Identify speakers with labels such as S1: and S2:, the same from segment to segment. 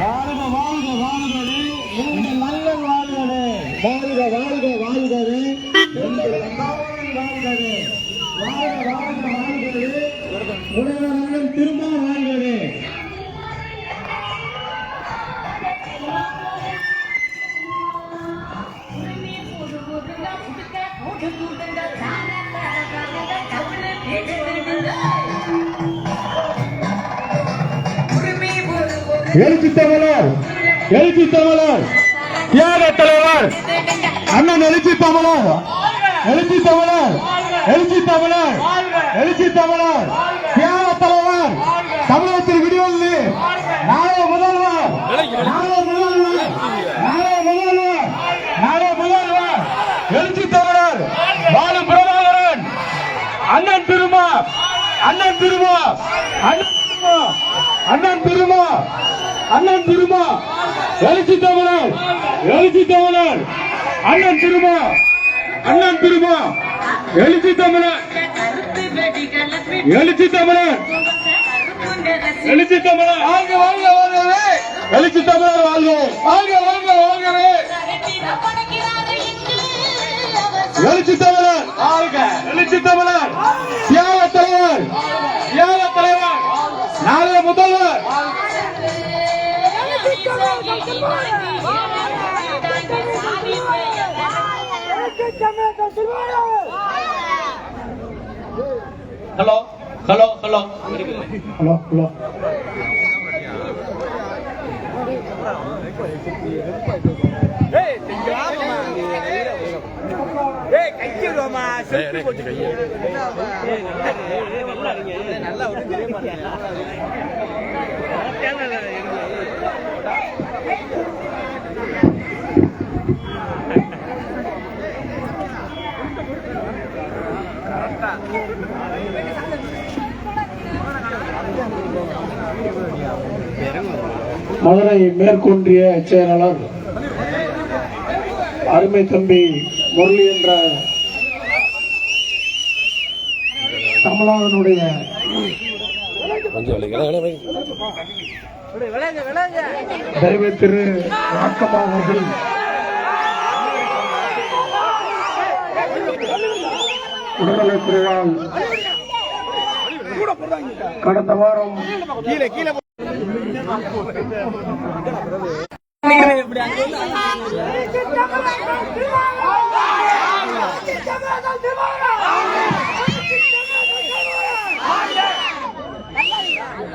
S1: வாழ்க வாழ்க வாழ்கவே உங்கள் நல்ல வாழ்கவே வாழ்க வாழ்க வாழ்கவே உங்கள் வாழ்கவே வாழ்க வாழ்க வாழ்கவே உடனே திரும்ப எழுச்சி தமிழர் எழுச்சி தமிழர் தியாக தலைவர் அண்ணன் எழுச்சி தமிழர் எழுச்சி தமிழர் எழுச்சி தமிழர் எழுச்சி தமிழர் தியாக தலைவர் தமிழகத்தில் விடுவல்லி நாளை முதல்வர் நாளை முதல்வர் நாளை முதல்வர் நாளை முதல்வர் எழுச்சி தமிழர் பாலு பிரபாகரன். அண்ணன் திருமா. அண்ணன் திருமா. அண்ணன் திருமா. அண்ணன் திருமா. அண்ணன் திருமா. எழுச்சி தமிழர். எழுச்சி தமிழர். அண்ணன் திருமா. அண்ணன் திருமா. எழுச்சி தமிழர். எழுச்சி தமிழர். எழுச்சி தமிழர். வாழ்க வாழ்க வாழ்கவே. எழுச்சி தமிழர் வாழ்க வாழ்க வாழ்க வாழ்கவே. எழுச்சி தமிழர். எழுச்சி தமிழர். தியாக தலைவர். தியாக தலைவர். நாளைய முதல்வர்.
S2: Hello hello hello.
S1: Hello hello. Madurai மேற்கொன்றிய செயலாளர் அருமை தம்பி முரளி என்ற தமிழகனுடைய தெய்வ திரு ராக்கம்மா அவர்கள். உடல்நலக்குறைவால் கடந்த வாரம்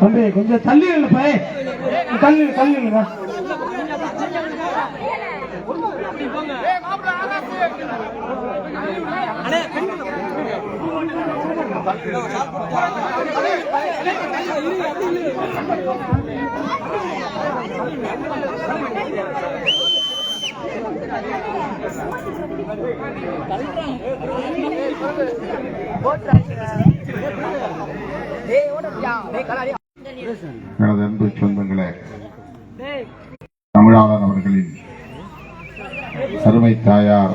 S1: தம்பி கொஞ்சம் தள்ளி இல்லப்பா தள்ளி தள்ளி
S3: எனது அன்பு சொந்தங்களே தமிழாளர் அவர்களின் அருமை தாயார்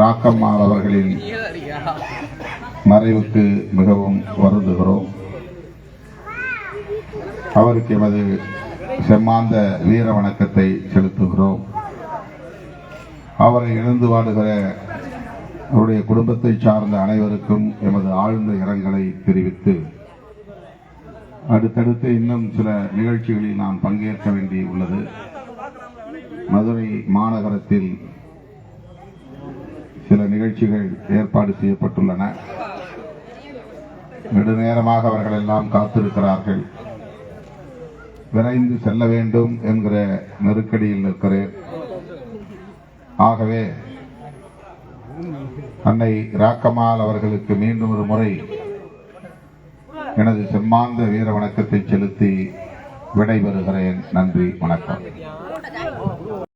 S3: ராக்கம்மா அவர்களின் மறைவுக்கு மிகவும் வருந்துகிறோம். அவருக்கு எமது செம்மாந்த வீர வணக்கத்தை செலுத்துகிறோம். அவரை இழந்து வாடுகிற அவருடைய குடும்பத்தை சார்ந்த அனைவருக்கும் எமது ஆழ்ந்த இரங்கலை தெரிவித்து அடுத்தடுத்து இன்னும் சில நிகழ்ச்சிகளில் நான் பங்கேற்க வேண்டி உள்ளது மதுரை மாநகரத்தில் சில நிகழ்ச்சிகள் ஏற்பாடு செய்யப்பட்டுள்ளன. நெடுநேரமாக அவர்கள் எல்லாம் காத்திருக்கிறார்கள். விரைந்து செல்ல வேண்டும் என்கிற நெருக்கடியில் இருக்கிறேன் ஆகவே அன்னை ராக்கமால் அவர்களுக்கு மீண்டும் ஒரு முறை எனது செம்மாந்த வீர வணக்கத்தை செலுத்தி விடைபெறுகிறேன். நன்றி வணக்கம்.